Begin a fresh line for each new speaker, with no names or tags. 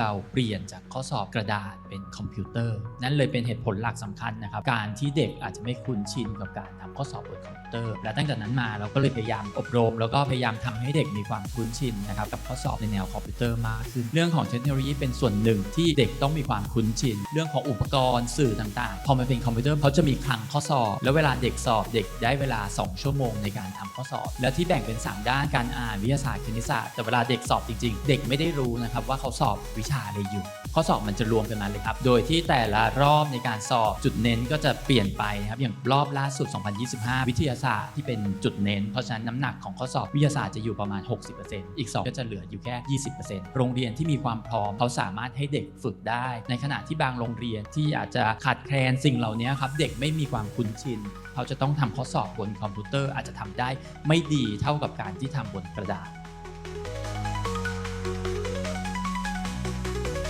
เราเปลี่ยนจากข้อสอบกระดาษเป็นคอมพิวเตอร์ นั่นเลยเป็นเหตุผลหลักสำคัญนะครับ การที่เด็กอาจจะไม่คุ้นชินกับการทำข้อสอบบนคอมพิวเตอร์ และตั้งแต่นั้นมาเราก็เลยพยายามอบรม แล้วก็พยายามทำให้เด็กมีความคุ้นชินนะครับกับข้อสอบในแนวคอมพิวเตอร์มากขึ้นเรื่องของเทคโนโลยีเป็นส่วนหนึ่งที่เด็กต้องมีความคุ้นชิน เรื่องของอุปกรณ์สื่อต่างๆ พอมันเป็นคอมพิวเตอร์เขาจะมีคลังข้อสอบ แล้วเวลาเด็กสอบเด็กได้เวลา 2 ชั่วโมงในการทำข้อสอบ แล้วที่แบ่งเป็น 3 ด้านการอ่านวิทยาศาสตร์คณิตศาสตร์แต่เวลาเด็กสอบจริง ๆ เด็กไม่ได้รู้นะครับว่าเขาสอบวิชาอะไรอยู่ ข้อสอบมันจะรวมกันมาเลยครับ โดยที่แต่ละรอบในการสอบจุดเน้นก็จะเปลี่ยนไปนะครับ อย่างรอบล่าสุด 2025 วิทยาศาสตร์ที่เป็นจุดเน้น เพราะฉะนั้นน้ำหนักของข้อสอบวิทยาศาสตร์จะอยู่ประมาณ 60%อีก 2 ก็จะเหลืออยู่แค่ 20%โรงเรียนที่มีความพร้อมเขาสามารถให้เด็กฝึกได้ ในขณะที่บางโรงเรียนที่อาจจะขาดแคลนสิ่งเหล่านี้ครับเด็กไม่มีความคุ้นชินเขาจะต้องทำข้อสอบบนคอมพิวเตอร์อาจจะทำได้ไม่ดีเท่ากับการที่ทำบนกระดาษ